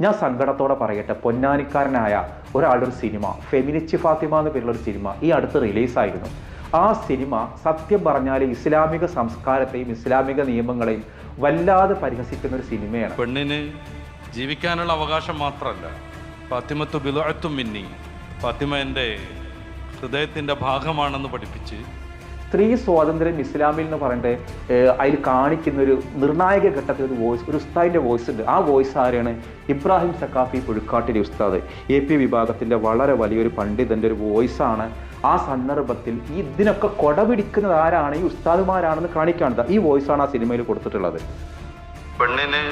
ഞാൻ സങ്കടത്തോടെ പറയട്ടെ പൊന്നാനിക്കാരനായ ഒരാളുടെ ഒരു സിനിമ ഫെമിനിച്ച് ഫാത്തിമ എന്ന പേരുള്ള ഒരു സിനിമ ഈ അടുത്ത് റിലീസായിരുന്നു. ആ സിനിമ സത്യം പറഞ്ഞാൽ ഇസ്ലാമിക സംസ്കാരത്തെയും ഇസ്ലാമിക നിയമങ്ങളെയും വല്ലാതെ പരിഹസിക്കുന്ന ഒരു സിനിമയാണ്. പെണ്ണിന് ജീവിക്കാനുള്ള അവകാശം മാത്രമല്ല ഫാത്തിമത്തു ബിലോഴത്തും മിന്നി ഫാത്തിമ എന്റെ ഹൃദയത്തിന്റെ ഭാഗമാണെന്ന് പഠിപ്പിച്ച് സ്ത്രീ സ്വാതന്ത്ര്യം ഇസ്ലാമിൽ എന്ന് പറയേണ്ടത് അതിൽ കാണിക്കുന്ന ഒരു നിർണായക ഘട്ടത്തിൽ ഒരു വോയിസ് ഒരു ഉസ്താദിന്റെ വോയിസ് ഉണ്ട്. ആ വോയിസ് ആരാണ്? ഇബ്രാഹിം സക്കാഫി പുഴുക്കാട്ടിലെ ഉസ്താദ്. എ പി വിഭാഗത്തിന്റെ വളരെ വലിയൊരു പണ്ഡിതന്റെ ഒരു വോയിസാണ് ആ സന്ദർഭത്തിൽ ഈ ഇതിനൊക്കെ കൊട പിടിക്കുന്നത് ആരാണ്? ഈ ഉസ്താദുമാരാണെന്ന് കാണിക്കാണത് ഈ വോയിസാണ് ആ സിനിമയിൽ കൊടുത്തിട്ടുള്ളത്. പെണ്ണിന്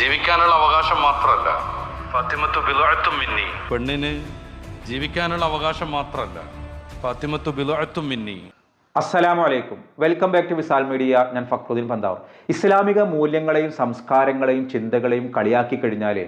ജീവിക്കാനുള്ള അവകാശം മാത്രമല്ല. ഫാത്തിമത്തു മിന്നി. പെണ്ണിന് ജീവിക്കാനുള്ള അവകാശം മാത്രമല്ല. ഫാത്തിമത്തു ബിലോഴത്തും മിന്നി. അസ്സലാമു അലൈക്കും welcome back to Visal media. ഞാൻ ഫക്രുദ്ദീൻ പന്താവർ. ഇസ്ലാമിക മൂല്യങ്ങളെയും സംസ്കാരങ്ങളെയും ചിന്തകളെയും കളിയാക്കി കഴിഞ്ഞാൽ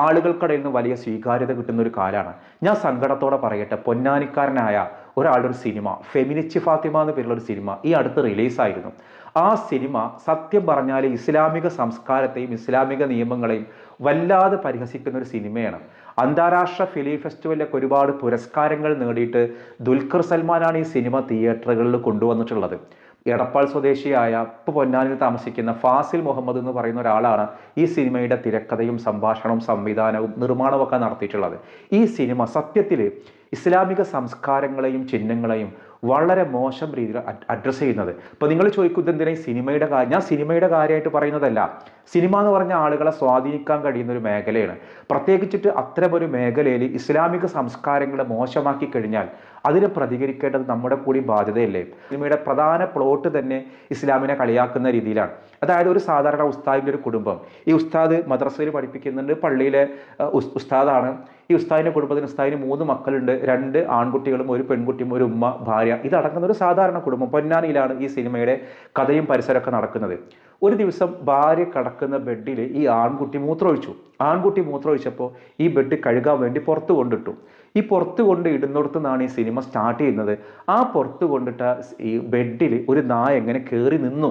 ആളുകൾക്കിടയിൽ നിന്ന് വലിയ സ്വീകാര്യത കിട്ടുന്ന ഒരു കാലമാണ് ഞാൻ സങ്കടത്തോടെ പറയട്ടെ പൊന്നാനിക്കാരനായ ഒരാളുടെ ഒരു സിനിമ ഫെമിനിച്ച് ഫാത്തിമ എന്ന പേരുള്ള ഒരു സിനിമ ഈ അടുത്ത് റിലീസായിരുന്നു. ആ സിനിമ സത്യം പറഞ്ഞാൽ ഇസ്ലാമിക സംസ്കാരത്തെയും ഇസ്ലാമിക നിയമങ്ങളെയും വല്ലാതെ പരിഹസിക്കുന്ന ഒരു സിനിമയാണ്. അന്താരാഷ്ട്ര ഫിലിം ഫെസ്റ്റിവലിലൊക്കെ ഒരുപാട് പുരസ്കാരങ്ങൾ നേടിയിട്ട് ദുൽഖർ സൽമാനാണ് ഈ സിനിമ തിയേറ്ററുകളിൽ കൊണ്ടുവന്നിട്ടുള്ളത്. എടപ്പാൾ സ്വദേശിയായ ഇപ്പോൾ പൊന്നാനിൽ താമസിക്കുന്ന ഫാസിൽ മുഹമ്മദ് എന്ന് പറയുന്ന ഒരാളാണ് ഈ സിനിമയുടെ തിരക്കഥയും സംഭാഷണവും സംവിധാനവും നിർമ്മാണവും ഒക്കെ നടത്തിയിട്ടുള്ളത്. ഈ സിനിമ സത്യത്തിൽ ഇസ്ലാമിക സംസ്കാരങ്ങളെയും ചിഹ്നങ്ങളെയും വളരെ മോശം രീതിയിൽ അഡ്രസ്സ് ചെയ്യുന്നത്. ഇപ്പോൾ നിങ്ങൾ ചോദിക്കുന്നത് എന്തിനാ സിനിമയുടെ കാര്യം ഞാൻ സിനിമയുടെ കാര്യമായിട്ട് പറയുന്നതല്ല. സിനിമ എന്ന് പറഞ്ഞ ആളുകളെ സ്വാധീനിക്കാൻ കഴിയുന്ന ഒരു മേഖലയാണ്. പ്രത്യേകിച്ചിട്ട് അത്തരമൊരു മേഖലയിൽ ഇസ്ലാമിക സംസ്കാരങ്ങളെ മോശമാക്കി കഴിഞ്ഞാൽ അതിന് പ്രതികരിക്കേണ്ടത് നമ്മുടെ കൂടി ബാധ്യതയല്ലേ? സിനിമയുടെ പ്രധാന പ്ലോട്ട് തന്നെ ഇസ്ലാമിനെ കളിയാക്കുന്ന രീതിയിലാണ്. അതായത് ഒരു സാധാരണ ഉസ്താദിന്റെ ഒരു കുടുംബം. ഈ ഉസ്താദ് മദ്രസയിൽ പഠിപ്പിക്കുന്നുണ്ട് പള്ളിയിലെ ഉസ്- ഉസ്താദാണ്. ഈ ഉസ്താദിന്റെ കുടുംബത്തിന് ഉസ്താദിന് മൂന്ന് മക്കളുണ്ട് രണ്ട് ആൺകുട്ടികളും ഒരു പെൺകുട്ടിയും ഒരു ഉമ്മ ഭാര്യ. ഇതടങ്ങുന്ന ഒരു സാധാരണ കുടുംബം. പൊന്നാനിയിലാണ് ഈ സിനിമയുടെ കഥയും പരിസരമൊക്കെ നടക്കുന്നത്. ഒരു ദിവസം ഭാര്യ കിടക്കുന്ന ബെഡിൽ ഈ ആൺകുട്ടി മൂത്രമൊഴിച്ചു. ആൺകുട്ടി മൂത്രമൊഴിച്ചപ്പോൾ ഈ ബെഡ് കഴുകാൻ വേണ്ടി പുറത്ത് കൊണ്ടിട്ടു. ഈ പുറത്ത് കൊണ്ട് ഇടുന്നിടത്തു നിന്നാണ് ഈ സിനിമ സ്റ്റാർട്ട് ചെയ്യുന്നത്. ആ പുറത്ത് കൊണ്ടിട്ട ഈ ബെഡിൽ ഒരു നായ എങ്ങനെ കയറി നിന്നു.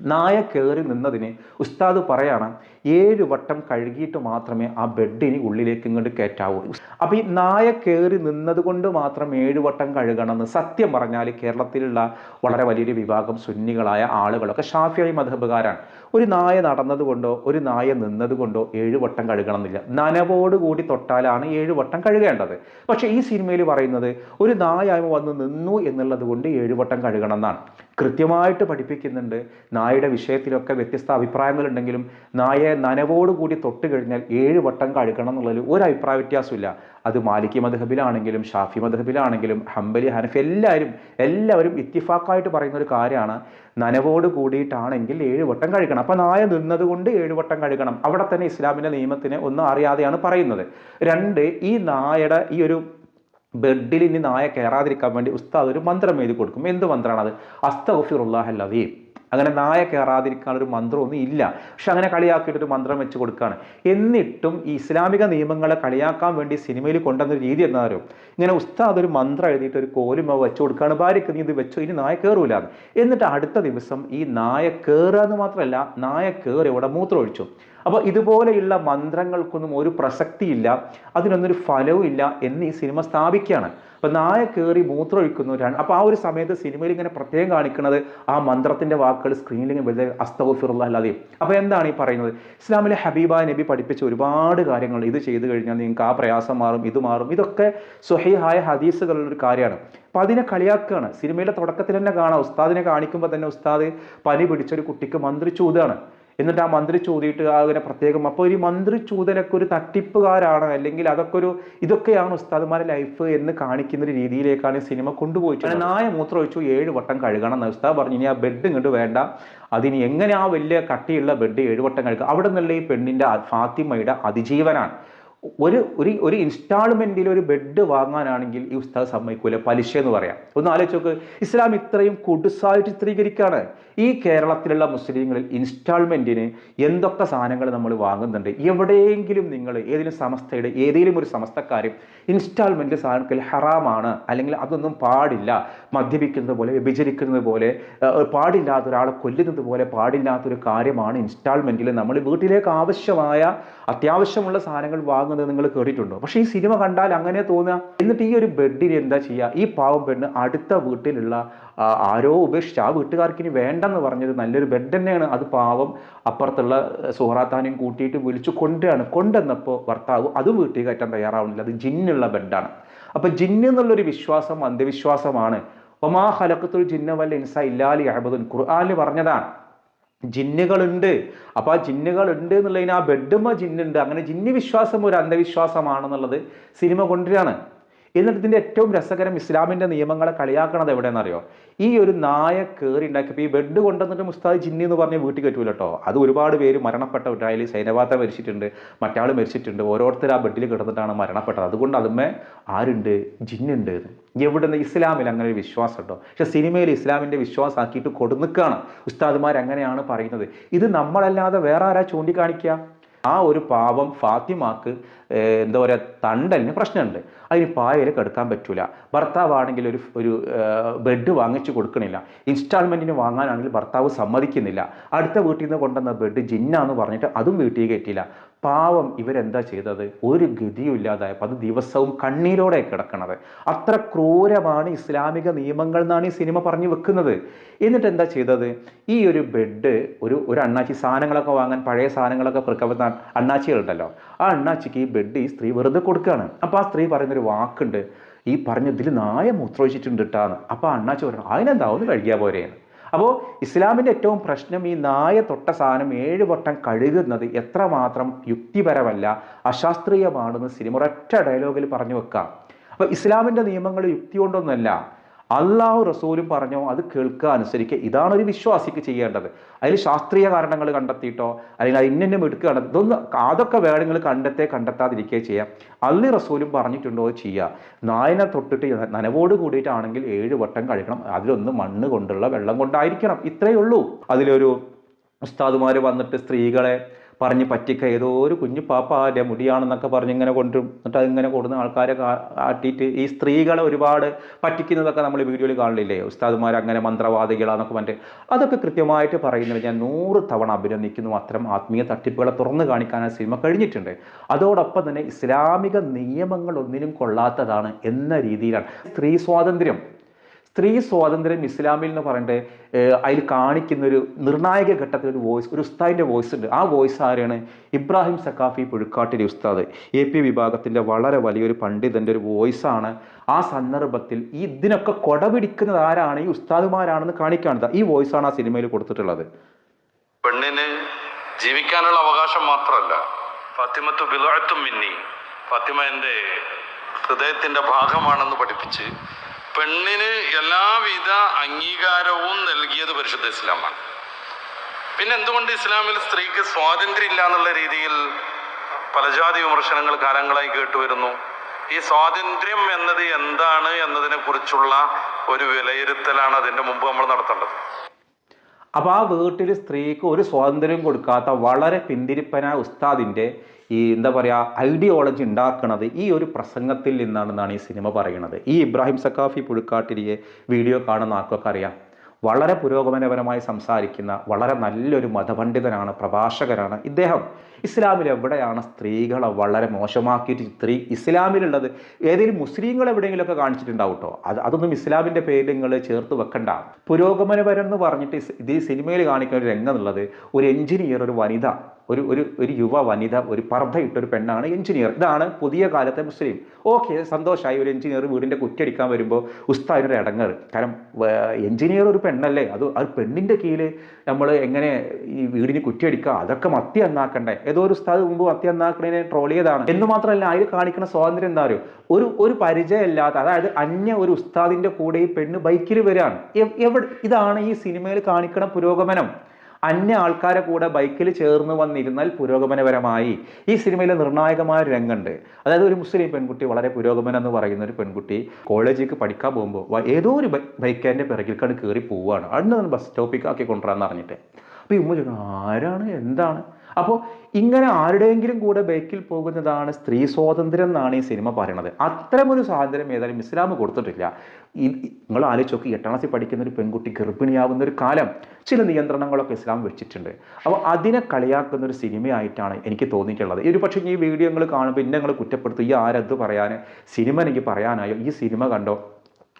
നായ കയറി നിന്നതിന് ഉസ്താദ് പറയാണ് ഏഴ് വട്ടം കഴുകിയിട്ട് മാത്രമേ ആ ബെഡിന് ഉള്ളിലേക്ക് ഇങ്ങോട്ട് കയറ്റാവൂ. അപ്പം ഈ നായ കയറി നിന്നത് കൊണ്ട് മാത്രം ഏഴ് വട്ടം കഴുകണമെന്ന് സത്യം പറഞ്ഞാൽ കേരളത്തിലുള്ള വളരെ വലിയൊരു വിഭാഗം സുന്നികളായ ആളുകളൊക്കെ ഷാഫിയായി മധബുകാരാണ്. ഒരു നായ നടന്നതുകൊണ്ടോ ഒരു നായ നിന്നതുകൊണ്ടോ ഏഴ് വട്ടം കഴുകണമെന്നില്ല. നനവോടുകൂടി തൊട്ടാലാണ് ഏഴ് വട്ടം കഴുകേണ്ടത്. പക്ഷേ ഈ സിനിമയിൽ പറയുന്നത് ഒരു നായ വന്ന് നിന്നു എന്നുള്ളത് കൊണ്ട് ഏഴ് വട്ടം കഴുകണം എന്നാണ് കൃത്യമായിട്ട് പഠിപ്പിക്കുന്നുണ്ട് നായയുടെ വിഷയത്തിലൊക്കെ വ്യത്യസ്ത അഭിപ്രായങ്ങളുണ്ടെങ്കിലും നായയെ നനവോടുകൂടി തൊട്ട് കഴിഞ്ഞാൽ ഏഴ് വട്ടം കഴുകണം എന്നുള്ളതിൽ ഒരു അഭിപ്രായ വ്യത്യാസമില്ല. അത് മാലിക്കി മധബിലാണെങ്കിലും ഷാഫി മധബിലാണെങ്കിലും ഹംബലി ഹനഫ് എല്ലാവരും എല്ലാവരും ഇത്തിഫാക്കായിട്ട് പറയുന്ന ഒരു കാര്യമാണ്. നനവോട് കൂടിയിട്ടാണെങ്കിൽ ഏഴ് വട്ടം കഴുകണം. അപ്പം നായ നിന്നതുകൊണ്ട് ഏഴ് വട്ടം കഴുകണം. അവിടെ തന്നെ ഇസ്ലാമിന്റെ നിയമത്തിന് ഒന്നും അറിയാതെയാണ് പറയുന്നത്. രണ്ട് ഈ നായയുടെ ഈ ഒരു ബെഡിൽ ഇനി നായ കയറാതിരിക്കാൻ വേണ്ടി ഉസ്താദ് ഒരു മന്ത്രം എഴുതി കൊടുക്കും. എന്ത് മന്ത്രമാണത് അത് അസ്തഫിറുല്ലാഹല്ലതീം അങ്ങനെ നായ കയറാതിരിക്കാൻ ഒരു മന്ത്രമൊന്നും ഇല്ല. പക്ഷെ അങ്ങനെ കളിയാക്കിയിട്ട് ഒരു മന്ത്രം വെച്ച് കൊടുക്കുകയാണ് എന്നിട്ടും ഈ ഇസ്ലാമിക നിയമങ്ങളെ കളിയാക്കാൻ വേണ്ടി സിനിമയിൽ കൊണ്ടുവന്ന രീതി എന്നാലും ഇങ്ങനെ ഉസ്താദ് ഒരു മന്ത്രം എഴുതിയിട്ട് ഒരു കോലുമ വെച്ച് കൊടുക്കുകയാണ്. ഭാര്യയ്ക്ക് നീ ഇത് വെച്ചോ? ഇനി നായ കയറൂല എന്നിട്ട് അടുത്ത ദിവസം ഈ നായ കയറുക എന്ന് മാത്രമല്ല നായ കയറി ഇവിടെ മൂത്രം ഒഴിച്ചു അപ്പോൾ ഇതുപോലെയുള്ള മന്ത്രങ്ങൾക്കൊന്നും ഒരു പ്രസക്തിയില്ല അതിനൊന്നൊരു ഫലവും ഇല്ല എന്ന് ഈ സിനിമ സ്ഥാപിക്കുകയാണ്. അപ്പോൾ നായ കയറി മൂത്രമൊഴിക്കുന്നു അപ്പോൾ ആ ഒരു സമയത്ത് സിനിമയിൽ ഇങ്ങനെ പ്രത്യേകം കാണിക്കുന്നത് ആ മന്ത്രത്തിന്റെ വാക്കുകൾ സ്ക്രീനിൽ ഇങ്ങനെ വെറുതെ അസ്തഫിറുള്ള അല്ലാതെ അപ്പോൾ എന്താണ് ഈ പറയുന്നത്? ഇസ്ലാമിലെ ഹബീബ നബി പഠിപ്പിച്ച ഒരുപാട് കാര്യങ്ങൾ ഇത് ചെയ്തു കഴിഞ്ഞാൽ നിങ്ങൾക്ക് ആ പ്രയാസം മാറും ഇത് മാറും. ഇതൊക്കെ സുഹൈഹായ ഹദീസുകളുള്ള ഒരു കാര്യമാണ്. അപ്പോൾ അതിനെ കളിയാക്കുകയാണ്. സിനിമയിലെ തുടക്കത്തിൽ തന്നെ കാണാം. ഉസ്താദിനെ കാണിക്കുമ്പോൾ തന്നെ ഉസ്താദ് പനി പിടിച്ചൊരു കുട്ടിക്ക് മന്ത്രിച്ചു ചൂതാണ് എന്നിട്ട് ആ മന്ത്രി ചോദിയിട്ട് അങ്ങനെ പ്രത്യേകം അപ്പോൾ ഒരു മന്ത്രി ചൂതലൊക്കെ ഒരു തട്ടിപ്പുകാരാണ്. അല്ലെങ്കിൽ അതൊക്കെ ഒരു ഇതൊക്കെയാണ് ഉസ്താദ്മാരെ ലൈഫ് എന്ന് കാണിക്കുന്ന ഒരു രീതിയിലേക്കാണ് സിനിമ കൊണ്ടുപോയിട്ട് നായ മൂത്രം ഒഴിച്ചു ഏഴ് വട്ടം കഴുകണം എന്ന് ഉസ്താദ് പറഞ്ഞു ഇനി ആ ബെഡ് ഇങ്ങോട്ട് വേണ്ട. അതിന് എങ്ങനെ ആ വലിയ കട്ടിയുള്ള ബെഡ് ഏഴ് വട്ടം കഴുകുക? അവിടെ നിന്നുള്ള ഈ പെണ്ണിന്റെ ഫാത്തിമയുടെ അതിജീവനാണ്. ഒരു ഒരു ഒരു ഇൻസ്റ്റാൾമെന്റിൽ ഒരു ബെഡ് വാങ്ങാനാണെങ്കിൽ ഈ ഉസ്താദ് സമ്മതിക്കൂല. പലിശ എന്ന് പറയാം. ഒന്ന് ആലോചിച്ച് നോക്ക്. ഇസ്ലാം ഇത്രയും കൊടുസായിട്ട് ചിത്രീകരിക്കുകയാണ് ഈ കേരളത്തിലുള്ള മുസ്ലിങ്ങളിൽ ഇൻസ്റ്റാൾമെന്റിന് എന്തൊക്കെ സാധനങ്ങൾ നമ്മൾ വാങ്ങുന്നുണ്ട്? എവിടെയെങ്കിലും നിങ്ങൾ ഏതെങ്കിലും സമസ്തയുടെ ഏതെങ്കിലും ഒരു സമസ്തക്കാരും ഇൻസ്റ്റാൾമെന്റ് സാധനത്തിൽ ഹറാമാണ് അല്ലെങ്കിൽ അതൊന്നും പാടില്ല. മദ്യപിക്കുന്നത് പോലെ വ്യഭിചരിക്കുന്നത് പോലെ പാടില്ലാത്ത ഒരാളെ കൊല്ലുന്നത് പോലെ പാടില്ലാത്തൊരു കാര്യമാണ് ഇൻസ്റ്റാൾമെന്റിൽ നമ്മൾ വീട്ടിലേക്ക് ആവശ്യമായ അത്യാവശ്യമുള്ള സാധനങ്ങൾ വാങ്ങുന്നത് നിങ്ങൾ കേട്ടിട്ടുണ്ടോ? പക്ഷേ ഈ സിനിമ കണ്ടാൽ അങ്ങനെ തോന്നുക. എന്നിട്ട് ഈ ഒരു ബെഡിന് എന്താ ചെയ്യുക ഈ പാവം പെണ്ണ് അടുത്ത വീട്ടിലുള്ള ആരോ ഉപേക്ഷിച്ച് ആ വീട്ടുകാർക്ക് ഇനി വേണ്ടെന്ന് പറഞ്ഞത് നല്ലൊരു ബെഡ് തന്നെയാണ്. അത് പാവം അപ്പുറത്തുള്ള സുഹറാത്താനെയും കൂട്ടിയിട്ട് വിളിച്ചു കൊണ്ടാണ് കൊണ്ടുവന്നപ്പോൾ ഭർത്താവ് അതും വീട്ടിൽ കയറ്റാൻ തയ്യാറാവുന്നില്ല. അത് ജിന്നുള്ള ബെഡാണ്. അപ്പോൾ ജിന്ന് എന്നുള്ളൊരു വിശ്വാസം അന്ധവിശ്വാസമാണ്. ഒമാ ഹലക്കത്തുൽ ജിന്ന വല്ല ഇൻസ ഇല്ലാലി അഹബദുൻ ഖുർആാനിൽ പറഞ്ഞതാണ്. ജിന്നുകളുണ്ട്. അപ്പോൾ ആ ജിന്നുകളുണ്ട് എന്നുള്ളതിന് ആ ബെഡുമ്മ ജിന്നുണ്ട്. അങ്ങനെ ജിന്നു വിശ്വാസം ഒരു അന്ധവിശ്വാസമാണെന്നുള്ളത് സിനിമ കൊണ്ടുവരികയാണ്. എന്നിട്ട് ഇതിന്റെ ഏറ്റവും രസകരം ഇസ്ലാമിന്റെ നിയമങ്ങളെ കളിയാക്കണത് എവിടെയെന്നറിയോ ഈ ഒരു നായ കയറി ഉണ്ടാക്കിയപ്പോൾ ഈ ബെഡ് കൊണ്ടുവന്നിട്ട് മുസ്താദ് ജിന്നി എന്ന് പറഞ്ഞ് വീട്ടിൽ കയറ്റൂല കേട്ടോ അത് ഒരുപാട് പേര് മരണപ്പെട്ട അതിൽ സൈനവാത്ത മരിച്ചിട്ടുണ്ട് മറ്റാൾ മരിച്ചിട്ടുണ്ട്. ഓരോരുത്തർ ആ ബെഡിൽ കിടന്നിട്ടാണ് മരണപ്പെട്ടത്. അതുകൊണ്ട് അതുമേ ആരുണ്ട്? ജിന്നുണ്ട്. എവിടുന്ന്? ഇസ്ലാമിൽ അങ്ങനെ ഒരു വിശ്വാസം ഉണ്ടോ? പക്ഷെ സിനിമയിൽ ഇസ്ലാമിന്റെ വിശ്വാസമാക്കിയിട്ട് കൊടുന്നിക്കാണ് ഉസ്താദ്മാർ അങ്ങനെയാണ് പറയുന്നത്. ഇത് നമ്മളല്ലാതെ വേറെ ആരാ ചൂണ്ടിക്കാണിക്കുക? ആ ഒരു പാവം ഫാത്തിമാക്ക് എന്താ പറയുക തണ്ടലിന് പ്രശ്നമുണ്ട്. അതിന് പായയിൽ കെടുക്കാൻ പറ്റൂല. ഭർത്താവാണെങ്കിൽ ഒരു ഒരു ബെഡ് വാങ്ങിച്ചു കൊടുക്കണില്ല. ഇൻസ്റ്റാൾമെന്റിന് വാങ്ങാനാണെങ്കിൽ ഭർത്താവ് സമ്മതിക്കുന്നില്ല. അടുത്ത വീട്ടിൽ നിന്ന് കൊണ്ടുവന്ന ബെഡ് ജിന്നാന്ന് പറഞ്ഞിട്ട് അതും വീട്ടിൽ കയറ്റിയില്ല. പാവം ഇവരെന്താ ചെയ്തത്? ഒരു ഗതിയും ഇല്ലാതായപ്പോൾ അത് ദിവസവും കണ്ണീരോടെ കിടക്കണത്. അത്ര ക്രൂരമാണ് ഇസ്ലാമിക നിയമങ്ങൾ എന്നാണ് ഈ സിനിമ പറഞ്ഞു വെക്കുന്നത്. എന്നിട്ട് എന്താ ചെയ്തത്? ഈ ഒരു ബെഡ് ഒരു ഒരു അണ്ണാച്ചി സാധനങ്ങളൊക്കെ വാങ്ങാൻ പഴയ സാധനങ്ങളൊക്കെ പെറുക്കാൻ അണ്ണാച്ചികളുണ്ടല്ലോ ആ അണ്ണാച്ചിക്ക് ഈ ബെഡ് ഈ സ്ത്രീ വെറുതെ കൊടുക്കുകയാണ്. അപ്പോൾ ആ സ്ത്രീ പറയുന്നൊരു വാക്കുണ്ട്. ഈ പറഞ്ഞതിൽ നായ മൂത്രമൊഴിച്ചിട്ടുണ്ട് കിട്ടാന്ന് അപ്പോൾ അണ്ണാച്ചി പറഞ്ഞു അതിനെന്താ? ഒന്ന് കഴുകിയാൽ പോരെയെന്ന് അപ്പോൾ ഇസ്ലാമിന്റെ ഏറ്റവും പ്രശ്നം ഈ നായ തൊട്ട സാധനം ഏഴ് വട്ടം കഴുകുന്നത് എത്രമാത്രം യുക്തിപരമല്ല അശാസ്ത്രീയമാണെന്ന് സിനിമ ഒരൊറ്റ ഡയലോഗിൽ പറഞ്ഞു വെക്കാം. അപ്പോൾ ഇസ്ലാമിന്റെ നിയമങ്ങൾ യുക്തി കൊണ്ടൊന്നുമല്ല. അള്ളാഹു റസൂലും പറഞ്ഞോ അത് കേൾക്കുക അനുസരിക്കുക. ഇതാണ് ഒരു വിശ്വാസിക്ക് ചെയ്യേണ്ടത്. അതിൽ ശാസ്ത്രീയ കാരണങ്ങൾ കണ്ടെത്തിയിട്ടോ അല്ലെങ്കിൽ അത് ഇന്നും എടുക്കുകയാണ് ഇതൊന്നും അതൊക്കെ വേണമെങ്കിൽ കണ്ടെത്തേ കണ്ടെത്താതിരിക്കുകയോ ചെയ്യാം. അള്ളി റസൂലും പറഞ്ഞിട്ടുണ്ടോ ചെയ്യുക നായനെ തൊട്ടിട്ട് നനവോട് കൂടിയിട്ടാണെങ്കിൽ ഏഴ് വട്ടം കഴിക്കണം. അതിലൊന്ന് മണ്ണ് കൊണ്ടുള്ള വെള്ളം കൊണ്ടായിരിക്കണം. ഇത്രയേ ഉള്ളൂ. അതിലൊരു ഉസ്താദുമാർ വന്നിട്ട് സ്ത്രീകളെ പറഞ്ഞ് പറ്റിക്ക. ഏതോ ഒരു കുഞ്ഞു പാപ്പാന്റെ മുടിയാണെന്നൊക്കെ പറഞ്ഞ് ഇങ്ങനെ കൊണ്ടും എന്നിട്ട് അതിങ്ങനെ കൊടുന്ന ആൾക്കാരെ ആട്ടിയിട്ട് ഈ സ്ത്രീകളെ ഒരുപാട് പറ്റിക്കുന്നതൊക്കെ നമ്മൾ വീഡിയോയിൽ കാണില്ലേ? ഉസ്താദുമാർ അങ്ങനെ മന്ത്രവാദികളാന്നൊക്കെ പറഞ്ഞിട്ട്. അതൊക്കെ കൃത്യമായിട്ട് പറയുന്നത് ഞാൻ നൂറ് തവണ അഭിനന്ദിക്കുന്നു. അത്തരം ആത്മീയ തട്ടിപ്പുകളെ തുറന്നു ആ സിനിമ കഴിഞ്ഞിട്ടുണ്ട്. അതോടൊപ്പം തന്നെ ഇസ്ലാമിക നിയമങ്ങൾ ഒന്നിനും കൊള്ളാത്തതാണ് എന്ന രീതിയിലാണ്. സ്ത്രീ സ്വാതന്ത്ര്യം. സ്ത്രീ സ്വാതന്ത്ര്യം ഇസ്ലാമിൽ എന്ന് പറഞ്ഞിട്ട് അതിൽ കാണിക്കുന്ന ഒരു നിർണായക ഘട്ടത്തിൽ ഒരു വോയിസ് ഒരു ഉസ്താദിന്റെ വോയിസ് ഉണ്ട്. ആ വോയിസ് ആരാണ്? ഇബ്രാഹിം സക്കാഫി പുഴുക്കാട്ടിരി ഉസ്താദ്. എ പി വിഭാഗത്തിന്റെ വളരെ വലിയൊരു പണ്ഡിതന്റെ ഒരു വോയിസാണ് ആ സന്ദർഭത്തിൽ ഈ ഇതിനൊക്കെ കൊടപിടിക്കുന്നത് ആരാണ്? ഈ ഉസ്താദുമാരാണെന്ന് കാണിക്കാണത് ഈ വോയിസാണ് ആ സിനിമയിൽ കൊടുത്തിട്ടുള്ളത്. പെണ്ണിന് ജീവിക്കാനുള്ള അവകാശം മാത്രമല്ല ഫാത്തിമത്തു മിന്നി. ഫാത്തിമ എന്റെ ഹൃദയത്തിന്റെ ഭാഗമാണെന്ന് പഠിപ്പിച്ച് പെണ്ണിന് എല്ലാവിധ അംഗീകാരവും നൽകിയത് പരിശുദ്ധ ഇസ്ലാമാണ്. പിന്നെ എന്തുകൊണ്ട് ഇസ്ലാമിൽ സ്ത്രീക്ക് സ്വാതന്ത്ര്യം ഇല്ല എന്നുള്ള രീതിയിൽ പലജാതി വിമർശനങ്ങൾ കാലങ്ങളായി കേട്ടുവരുന്നു. ഈ സ്വാതന്ത്ര്യം എന്നത് എന്താണ് എന്നതിനെ കുറിച്ചുള്ള ഒരു വിലയിരുത്തലാണ് അതിന്റെ മുമ്പ് നമ്മൾ നടത്തേണ്ടത്. അപ്പോൾ ആ വീട്ടിൽ സ്ത്രീക്ക് ഒരു സ്വാതന്ത്ര്യം കൊടുക്കാത്ത വളരെ പിന്തിരിപ്പനായ ഉസ്താദിന്റെ ഈ എന്താ പറയുക ഐഡിയോളജി ഉണ്ടാക്കുന്നത് ഈ ഒരു പ്രസംഗത്തിൽ നിന്നാണെന്നാണ് ഈ സിനിമ പറയുന്നത്. ഈ ഇബ്രാഹിം സക്കാഫി പുഴുക്കാട്ടിരിയെ വീഡിയോ കാണുന്ന ആർക്കൊക്കെ അറിയാം. വളരെ പുരോഗമനപരമായി സംസാരിക്കുന്ന വളരെ നല്ലൊരു മതപണ്ഡിതനാണ് പ്രഭാഷകനാണ് ഇദ്ദേഹം. ഇസ്ലാമിൽ എവിടെയാണ് സ്ത്രീകളെ വളരെ മോശമാക്കിയിട്ട് സ്ത്രീ ഇസ്ലാമിലുള്ളത് ഏതെങ്കിലും മുസ്ലിങ്ങൾ എവിടെയെങ്കിലുമൊക്കെ കാണിച്ചിട്ടുണ്ടാവും കേട്ടോ അത് അതൊന്നും ഇസ്ലാമിന്റെ പേരിൽ നിങ്ങൾ ചേർത്ത് വെക്കണ്ട. പുരോഗമനപരം എന്ന് പറഞ്ഞിട്ട് ഇത് ഈ സിനിമയിൽ കാണിക്കുന്ന ഒരു രംഗം എന്നുള്ളത് ഒരു എഞ്ചിനീയർ ഒരു വനിത ഒരു ഒരു ഒരു യുവ വനിത ഒരു പർദ്ധ ഒരു പെണ്ണാണ് എഞ്ചിനീയർ. ഇതാണ് പുതിയ കാലത്തെ മുസ്ലിം. ഓക്കെ സന്തോഷമായി ഒരു എഞ്ചിനീയർ വീടിന്റെ കുറ്റടിക്കാൻ വരുമ്പോൾ ഉസ്താദിനൊരു ഇടങ്ങറ്. കാരണം എഞ്ചിനീയർ ഒരു പെണ്ണല്ലേ? അത് ആ പെണ്ണിന്റെ കീഴിൽ നമ്മൾ എങ്ങനെ ഈ വീടിന് കുറ്റിയടിക്കുക? അതൊക്കെ മത്തി എന്നാക്കണ്ടേ ഏതോ ഒരു ഉസ്താദ് മുമ്പ് മത്തി അന്നാക്കണേനെ ട്രോൾ ചെയ്താണ് എന്ന് മാത്രമല്ല അതിൽ കാണിക്കുന്ന സ്വാതന്ത്ര്യം എന്താ അറിയോ? ഒരു ഒരു പരിചയമില്ലാത്ത അതായത് അന്യ ഒരു ഉസ്താദിന്റെ കൂടെ ഈ പെണ്ണ് ബൈക്കിൽ വരികയാണ്. എവിടെ ഇതാണ് ഈ സിനിമയിൽ കാണിക്കണ പുരോഗമനം. അന്യ ആൾക്കാരെ കൂടെ ബൈക്കിൽ ചേർന്ന് വന്നിരുന്നാൽ പുരോഗമനപരമായി. ഈ സിനിമയിലെ നിർണായകമായ ഒരു രംഗമുണ്ട്. അതായത് ഒരു മുസ്ലിം പെൺകുട്ടി വളരെ പുരോഗമനം എന്ന് പറയുന്ന ഒരു പെൺകുട്ടി കോളേജിലേക്ക് പഠിക്കാൻ പോകുമ്പോൾ ഏതോ ഒരു ബൈക്കാന്റെ പിറകിൽക്കാണ് കയറി പോവുകയാണ്. അന്ന് ബസ് സ്റ്റോപ്പിലേക്ക് ആക്കി കൊണ്ടുവരാമെന്ന് പറഞ്ഞിട്ട് അപ്പോൾ ഈ ഉമ്മ ചോദിക്കണം ആരാണ്? എന്താണ്? അപ്പോൾ ഇങ്ങനെ ആരുടെയെങ്കിലും കൂടെ ബൈക്കിൽ പോകുന്നതാണ് സ്ത്രീ സ്വാതന്ത്ര്യം എന്നാണ് ഈ സിനിമ പറയണത് അത്തരമൊരു സ്വാതന്ത്ര്യം ഏതായാലും ഇസ്ലാം കൊടുത്തിട്ടില്ല. നിങ്ങൾ ആലോചിച്ച് നോക്കി എട്ടാം ക്ലാസ്സിൽ പഠിക്കുന്ന ഒരു പെൺകുട്ടി ഗർഭിണിയാവുന്ന ഒരു കാലം ചില നിയന്ത്രണങ്ങളൊക്കെ ഇസ്ലാം വെച്ചിട്ടുണ്ട്. അപ്പോൾ അതിനെ കളിയാക്കുന്ന ഒരു സിനിമയായിട്ടാണ് എനിക്ക് തോന്നിയിട്ടുള്ളത്. ഒരു പക്ഷേ ഈ വീഡിയോ നിങ്ങൾ കാണുമ്പോൾ ഇന്നെ നിങ്ങൾ കുറ്റപ്പെടുത്തും. ഈ ആരത് പറയാൻ സിനിമ എനിക്ക് പറയാനായോ? ഈ സിനിമ കണ്ടോ?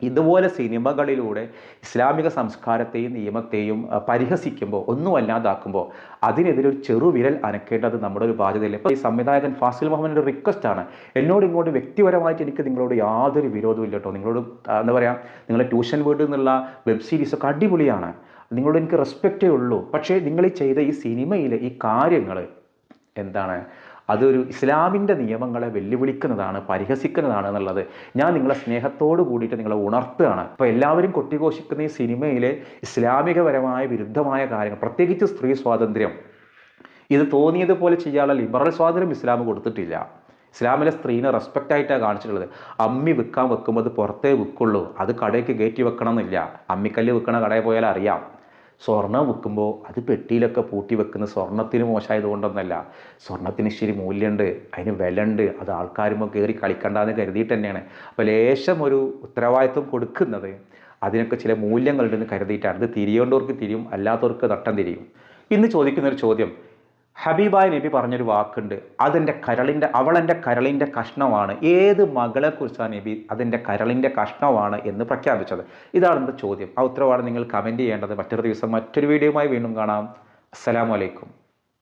ഇതുപോലെ സിനിമകളിലൂടെ ഇസ്ലാമിക സംസ്കാരത്തെയും നിയമത്തെയും പരിഹസിക്കുമ്പോൾ ഒന്നും അല്ലാതാക്കുമ്പോൾ അതിനെതിരെ ഒരു ചെറുവിരൽ അനക്കേണ്ടത് നമ്മുടെ ഒരു ബാധ്യതയില്ല? ഇപ്പോൾ ഈ സംവിധായകൻ ഫാസിൽ മുഹമ്മദിന്റെ റിക്വസ്റ്റ് ആണ്. എന്നോട് ഇങ്ങോട്ട് വ്യക്തിപരമായിട്ട് എനിക്ക് നിങ്ങളോട് യാതൊരു വിരോധവും കേട്ടോ. നിങ്ങളോട് എന്താ പറയുക നിങ്ങളുടെ ട്യൂഷൻ വീട് എന്നുള്ള വെബ് സീരീസൊക്കെ അടിപൊളിയാണ്. നിങ്ങളോട് എനിക്ക് റെസ്പെക്റ്റേ ഉള്ളൂ. പക്ഷേ നിങ്ങൾ ചെയ്ത ഈ സിനിമയിലെ ഈ കാര്യങ്ങൾ എന്താണ്? അതൊരു ഇസ്ലാമിന്റെ നിയമങ്ങളെ വെല്ലുവിളിക്കുന്നതാണ് പരിഹസിക്കുന്നതാണ് എന്നുള്ളത് ഞാൻ നിങ്ങളെ സ്നേഹത്തോട് കൂടിയിട്ട് നിങ്ങളെ ഉണർത്തുകയാണ്. അപ്പോൾ എല്ലാവരും കൊട്ടിഘോഷിക്കുന്ന ഈ സിനിമയിലെ ഇസ്ലാമികപരമായ വിരുദ്ധമായ കാര്യങ്ങൾ പ്രത്യേകിച്ച് സ്ത്രീ സ്വാതന്ത്ര്യം. ഇത് തോന്നിയതുപോലെ ചെയ്യാനുള്ള ലിബറൽ സ്വാതന്ത്ര്യം ഇസ്ലാം കൊടുത്തിട്ടില്ല. ഇസ്ലാമിലെ സ്ത്രീനെ റെസ്പെക്റ്റ് ആയിട്ടാണ് കാണിച്ചിട്ടുള്ളത്. അമ്മി വിൽക്കാൻ വെക്കുമ്പോൾ അത് പുറത്തേ വിൽക്കുള്ളൂ. അത് കടയ്ക്ക് കയറ്റി വെക്കണം എന്നില്ല അമ്മിക്കല്ല് വിൽക്കണ കടയിൽ പോയാൽ അറിയാം സ്വർണം വിൽക്കുമ്പോൾ അത് പെട്ടിയിലൊക്കെ പൂട്ടി വെക്കുന്ന സ്വർണത്തിന് മോശമായത് കൊണ്ടൊന്നല്ല സ്വർണത്തിന് ശരി മൂല്യമുണ്ട് അതിന് വിലയുണ്ട് അത് ആൾക്കാരുമ്പോൾ കയറി കളിക്കണ്ടെന്ന് കരുതിയിട്ട് തന്നെയാണ് അപ്പോൾ ലേശം ഒരു ഉത്തരവാദിത്വം കൊടുക്കുന്നത് അതിനൊക്കെ ചില മൂല്യങ്ങളുണ്ടെന്ന് കരുതിയിട്ടാണ്. ഇത് തിരിയേണ്ടവർക്ക് തിരിയും അല്ലാത്തവർക്ക് നട്ടം തിരിയും. ഇന്ന് ചോദിക്കുന്നൊരു ചോദ്യം ഹബീബായ നബി പറഞ്ഞൊരു വാക്കുണ്ട്. അതെന്റെ കരളിന്റെ അവളെന്റെ കരളിന്റെ കഷ്ണമാണ്. ഏത് മകളെക്കുറിച്ചാണ് നബി അതിന്റെ കരളിന്റെ കഷ്ണമാണ് എന്ന് പ്രഖ്യാപിച്ചത്? ഇതാണ് എന്റെ ചോദ്യം. ആ ഉത്തരവാണ് നിങ്ങൾ കമന്റ് ചെയ്യേണ്ടത്. മറ്റൊരു ദിവസം മറ്റൊരു വീഡിയോയുമായി വീണ്ടും കാണാം. അസ്സലാമു അലൈക്കും.